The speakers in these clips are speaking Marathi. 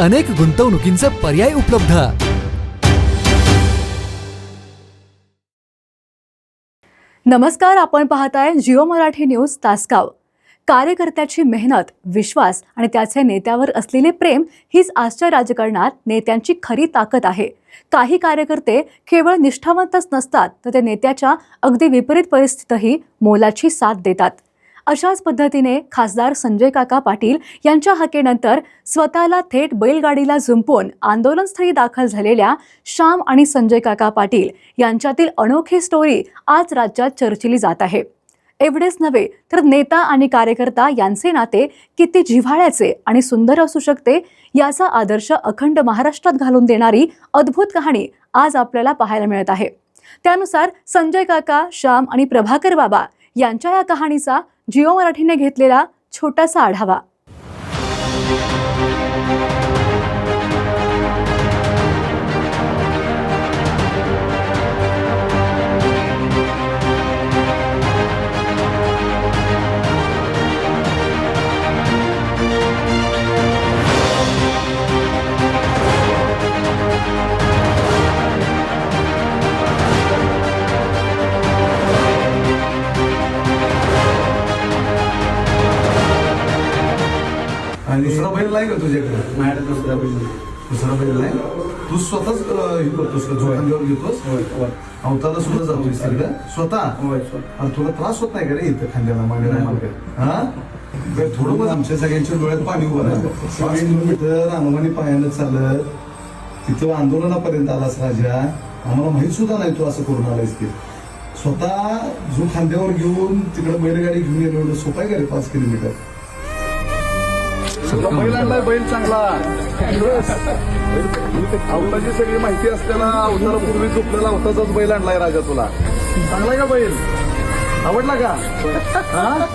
अनेक गुंतवणुकींचे पर्याय उपलब्ध. नमस्कार आपण पाहताय जिओ मराठी न्यूज तासगाव. कार्यकर्त्याची मेहनत विश्वास आणि त्याचे नेत्यावर असलेले प्रेम हीच आजच्या राजकारणात नेत्यांची खरी ताकद आहे. काही कार्यकर्ते केवळ निष्ठावंतच नसतात तर ते नेत्याच्या अगदी विपरीत परिस्थितीतही मोलाची साथ देतात. अशाच पद्धतीने खासदार संजय काका पाटील यांच्या हाकेनंतर स्वतःला थेट बैलगाडीला झुंपून आंदोलनस्थळी दाखल झालेल्या श्याम आणि संजय काका पाटील यांच्यातील अनोखी स्टोरी आज राज्यात चर्चिली जात आहे. एवढेच नव्हे तर नेता आणि कार्यकर्ता यांचे नाते किती जिव्हाळ्याचे आणि सुंदर असू शकते याचा आदर्श अखंड महाराष्ट्रात घालून देणारी अद्भुत कहाणी आज आपल्याला पाहायला मिळत आहे. त्यानुसार संजय काका श्याम आणि प्रभाकर बाबा यांच्या या कहाणीचा जिओ मराठीने घेतलेला छोटासा आढावा. नाही का तुझ्याकडे माझ्याकडे दुसरा बैल नाही. दुसरा बैल नाही? तू स्वतःच अं, हे करतोस का? घेतोस? होय होय. अवताला सुद्धा जातोस तिकडे स्वतः? होय. आणि तुला त्रास होत नाही का रे इथं खांद्याला मांड्याला मांड्याला हा? बरं, थोडं मग आमच्या सगळ्यांच्या डोळ्यात पाणी उभं राहिलं पाच किलोमीटर अनुमानी पायानं चालत तिथं आंदोलनापर्यंत आलास राजा. आम्हाला माहीत सुद्धा नाही तू असं करून आलायस ते स्वतः जो खांद्यावर घेऊन तिकडे बैलगाडी घेऊन येणं एवढं सोपं आहे का रे पाच किलोमीटर? आणलाय बैल चांगला. अवताची सगळी माहिती असलेला अवतारा पूर्वी झोपलेला अवताचाच बैल आणलाय राजा तुला. चांगलाय का बैल? आवडला का? हा?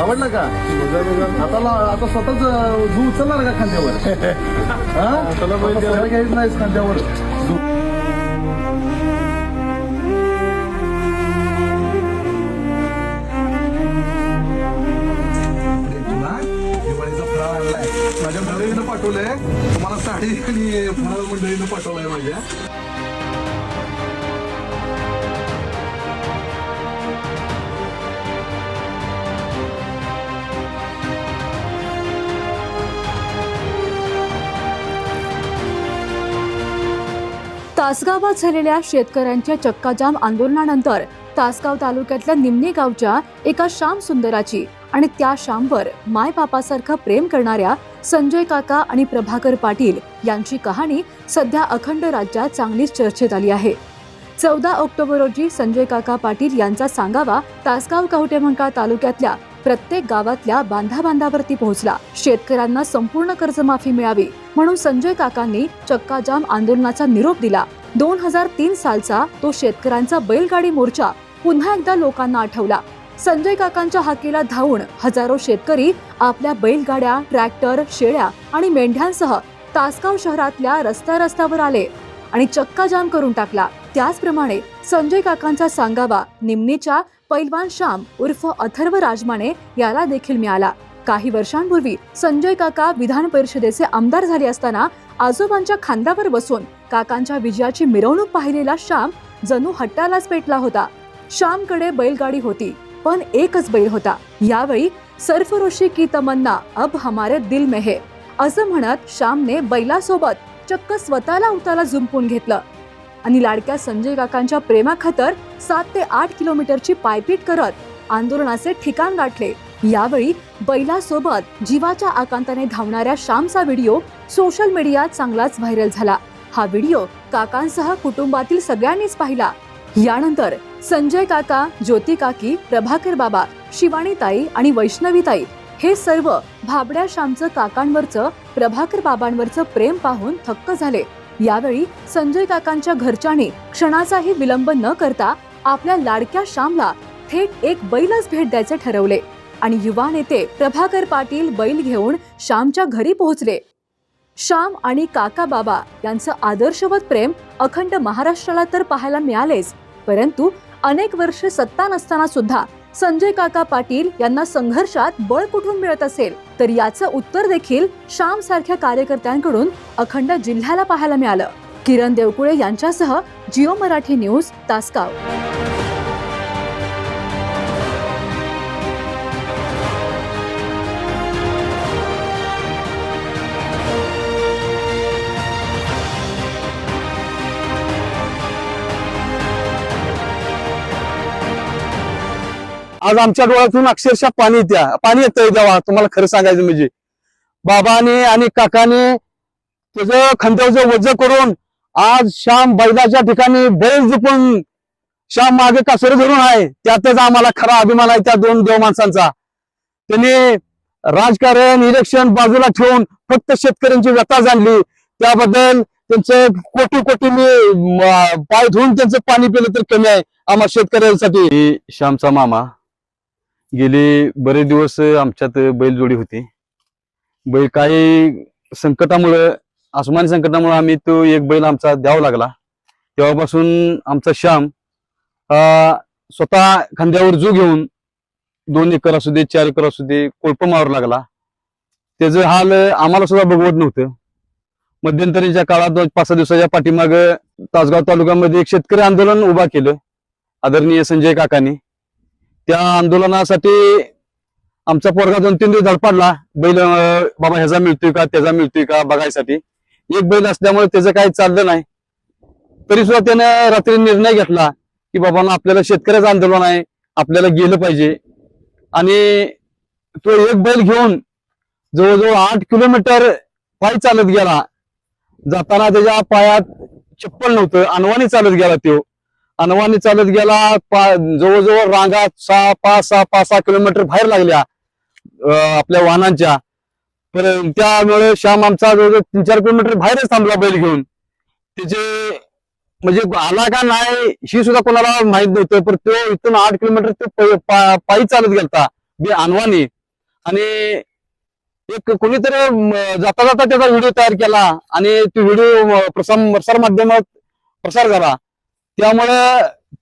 आवडला का? आता आता स्वतःच झू उचलणार का खांद्यावर? हा? त्याला बैल घ्यायच नाहीस खांद्यावर. तुम्हाला साडी आणि फराळ मंडळीनं पाठवलंय माझ्या. तासगावात झालेल्या शेतकऱ्यांच्या चक्काजाम आंदोलनानंतर तासगाव तालुक्यातल्या निमणे गावच्या एका श्याम सुंदराची आणि त्या श्यामवर मायबापासारखं प्रेम करणाऱ्या संजय काका आणि प्रभाकर पाटील यांची कहाणी सध्या अखंड राज्यात चांगलीच चर्चेत आली आहे. चौदा ऑक्टोबर रोजी संजय काका पाटील यांचा सांगावा तासगाव कवटेमंकाळ तालुक्यातल्या प्रत्येक गावातल्या बांधा बांधावरती पोहोचला. शेतकऱ्यांना संपूर्ण कर्जमाफी मिळावी म्हणून संजय काकांनी चक्काजाम आंदोलनाचा निरोप दिला. दोन हजार तीन सालचा तो शेतकऱ्यांचा बैलगाडी मोर्चा पुन्हा एकदा लोकांना आठवला. संजय काकांच्या हाकेला धावून हजारो शेतकरी आपल्या बैलगाड्या ट्रॅक्टर शेळ्या आणि मेंढ्यांसह तासगाव शहरातल्या रस्त्या रस्त्यावर आले आणि चक्काजाम करून टाकला. त्याचप्रमाणे संजय काकांचा सांगावा निमणीच्या पैलवान श्याम उर्फ अथर्व राजमाने याला देखील मिळाला. काही वर्षांपूर्वी संजय काका विधान परिषदेचे आमदार झाले असताना आजोबांच्या खांद्यावर बसून काकांच्या विजयाची मिरवणूक पाहिलेला श्याम जणू हट्टालाच पेटला होता. श्यामकडे बैलगाडी होती. पण एकच बैल होता. यावेळी सरफरोशी की तमन्ना अब हमारे दिल में है. असं म्हणत श्यामने बैलासोबत चक्क स्वतःला उताला झुंपून घेतलं. आणि लाडक्या संजय काकांच्या प्रेमाखातर सात ते आठ किलोमीटरची पायपीट करत आंदोलनाचे ठिकाण गाठले. यावेळी बैलासोबत जीवाच्या आकांताने धावणाऱ्या श्यामचा व्हिडिओ सोशल मीडियात चांगलाच व्हायरल झाला. हा व्हिडिओ काकांसह कुटुंबातील सगळ्यांनीच पाहिला. यानंतर संजय काका ज्योती काकी प्रभाकर बाबा शिवानीताई आणि वैष्णवीताई हे सर्व भाबड्या श्यामचं काकांवरचं प्रभाकर बाबांवरचं प्रेम पाहून थक्क झाले. यावेळी संजय काकांच्या घरच्यांनी क्षणाचाही विलंब न करता आपल्या लाडक्या श्यामला थेट एक बैलच भेट द्यायचे ठरवले आणि युवा नेते प्रभाकर पाटील बैल घेऊन श्यामच्या घरी पोहोचले. श्याम आणि काका बाबा यांचं आदर्शवत प्रेम अखंड महाराष्ट्राला तर पाहायला मिळालेच परंतु अनेक वर्ष सत्ता नसताना सुद्धा संजय काका पाटील यांना संघर्षात बळ कुठून मिळत असेल? तर याचं उत्तर देखील श्याम सारख्या कार्यकर्त्यांकडून अखंड जिल्ह्याला पाहायला मिळालं. किरण देवकुळे यांच्यासह जिओ मराठी न्यूज तासगाव. आज आमच्या डोळ्यातून अक्षरशः पाणी येत्या पाणी येतंय देवा तुम्हाला खरं सांगायचं म्हणजे. बाबाने आणि काकाने त्याचं खंड्याचं वज करून आज श्याम बैलाच्या ठिकाणी बैल जपून श्याम मागे कासर धरून आहे. त्यातच आम्हाला खरा अभिमान आहे त्या दोन देव माणसांचा. त्यांनी राजकारण इलेक्शन बाजूला ठेवून फक्त शेतकऱ्यांची व्यथा जाणली. त्याबद्दल त्यांचे कोटी कोटी मी पाय धुवून त्यांचं पाणी पिलं तर कमी आहे आम्हा शेतकऱ्यांसाठी. श्यामचा मामा. गेले बरेच दिवस आमच्यात बैलजोडी होती. बैल काही संकटामुळं आसमानी संकटामुळे आम्ही तो एक बैल आमचा द्यावा लागला. तेव्हापासून आमचा श्याम हा स्वतः खांद्यावर जू घेऊन दोन एकर असू दे चार एकर असू दे कोळप मारू लागला. त्याचं हाल आम्हाला सुद्धा बघवत नव्हतं. मध्यंतरीच्या काळात दोन पाच सहा दिवसाच्या पाठीमाग तासगाव तालुक्यामध्ये एक शेतकरी आंदोलन उभा केलं. आदरणीय संजय काकांनी. त्या आंदोलनासाठी आमचा पोरगा दोन तीन दिवस धडपडला बैल बाबा ह्याचा मिळतोय का त्याचा मिळतोय का बघायसाठी. एक बैल असल्यामुळे त्याचं काही चाललं नाही. तरी सुद्धा त्यानं रात्री निर्णय घेतला की बाबा आपल्याला शेतकऱ्याचं आंदोलन आहे. आपल्याला गेलं पाहिजे. आणि तो एक बैल घेऊन जवळजवळ आठ किलोमीटर पायी चालत गेला. जाताना त्याच्या पायात चप्पल नव्हतं. अनवाणी चालत गेला तो. अनवानी चालत गेला पा- जवळजवळ रांगा सहा पाच सहा पाच सहा किलोमीटर बाहेर लागल्या आपल्या वाहनांच्या. त्यामुळे श्याम आमचा जवळजवळ तीन चार किलोमीटर बाहेरच थांबला बैल घेऊन. त्याचे म्हणजे आला का नाही ही सुद्धा कोणाला माहीत नव्हतं पण तो इथून आठ किलोमीटर ते पायी चालत गेलता बे अनवानी आणि एक कोणीतरी जाता जाता त्याचा व्हिडिओ तयार केला आणि तो व्हिडिओ प्रसार प्रसार माध्यमात प्रसार झाला. त्यामुळे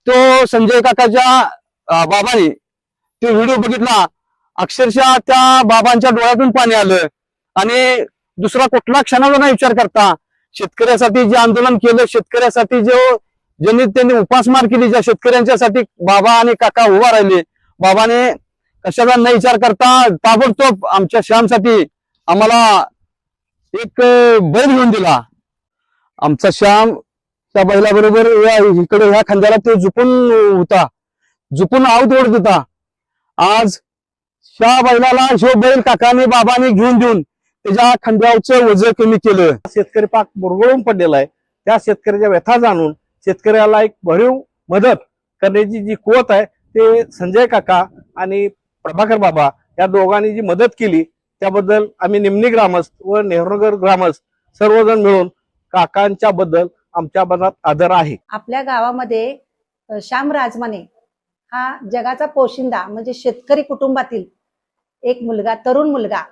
तो संजय काकाच्या बाबाने तो व्हिडिओ बघितला. अक्षरशः त्या बाबांच्या डोळ्यातून पाणी आलं. आणि दुसरा कुठला क्षणाचा नाही विचार करता. शेतकऱ्यासाठी जे आंदोलन केलं शेतकऱ्यासाठी जो ज्यांनी त्यांनी उपासमार केली ज्या शेतकऱ्यांच्यासाठी बाबा आणि काका उभा राहिले. बाबाने कशाचा नाही विचार करता ताबडतोब आमच्या श्यामसाठी आम्हाला एक बैल घेऊन दिला. आमचा श्याम त्या बैलाबरोबर या इकडे ह्या खांद्याला तो झुपून होता. झुपून आऊत ओढत होता. आज त्या बैलाला जो बैल काकाने बाबाने घेऊन देऊन त्याच्या खांद्यावरचं वजन कमी केलं. शेतकरी पाक बुरगळून पडलेला आहे. त्या शेतकऱ्याच्या व्यथा जाणून शेतकऱ्याला एक भरीव मदत करण्याची जी कुवत आहे ते संजय काका आणि प्रभाकर बाबा या दोघांनी जी मदत केली त्याबद्दल आम्ही निमणी ग्रामस्थ व नेहरूनगर ग्रामस्थ सर्वजण मिळून काकांच्या बद्दल आमच्या मनात आदर आहे. आपल्या गावामध्ये श्याम राजमाने हा जगाचा पोशिंदा म्हणजे शेतकरी कुटुंबातील एक मुलगा तरुण मुलगा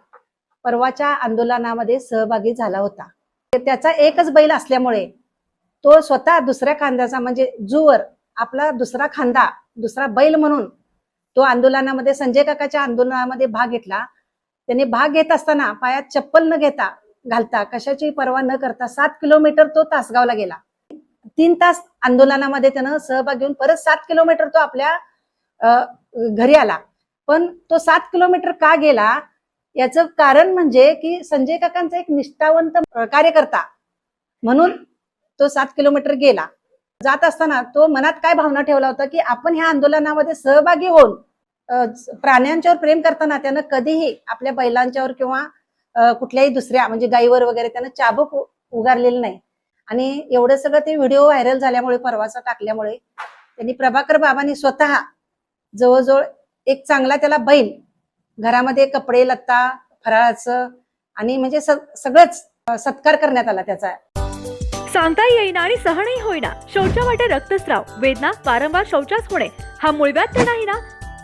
परवाच्या आंदोलनामध्ये सहभागी झाला होता. त्याचा एकच बैल असल्यामुळे तो स्वतः दुसऱ्या खांद्याचा म्हणजे जुवर आपला दुसरा खांदा दुसरा बैल म्हणून तो आंदोलनामध्ये संजय काकाच्या आंदोलनामध्ये भाग घेतला. त्याने भाग घेत असताना पायात चप्पल न घेता घालता कशाची पर्वा न करता सात किलोमीटर तो तासगावला गेला. तीन तास आंदोलनामध्ये त्यानं सहभाग घेऊन परत सात किलोमीटर तो आपल्या घरी आला. पण तो सात किलोमीटर का गेला? याचं कारण म्हणजे की संजय काकांचा एक निष्ठावंत कार्यकर्ता म्हणून तो सात किलोमीटर गेला. जात असताना तो मनात काय भावना ठेवला होता की आपण ह्या आंदोलनामध्ये सहभागी होऊन प्राण्यांच्यावर प्रेम करताना त्यानं कधीही आपल्या बैलांच्यावर किंवा कुठल्याही दुसऱ्या म्हणजे गाईवर वगैरे त्यानं चाबक उगारलेलं नाही. आणि एवढं सगळं ते व्हिडिओ व्हायरल झाल्यामुळे परवाचा टाकल्यामुळे त्यांनी प्रभाकर बाबांनी स्वतः जवळजवळ एक चांगला त्याला बैल घरामध्ये कपडे लत्ता फराळाचं आणि म्हणजे सगळंच सत्कार करण्यात आला त्याचा. सांगता येईना आणि सहनही होईना. शौचा वाटे रक्तस्राव वेदना वारंवार शौचास होणे हा मुळव्यात तर नाही ना?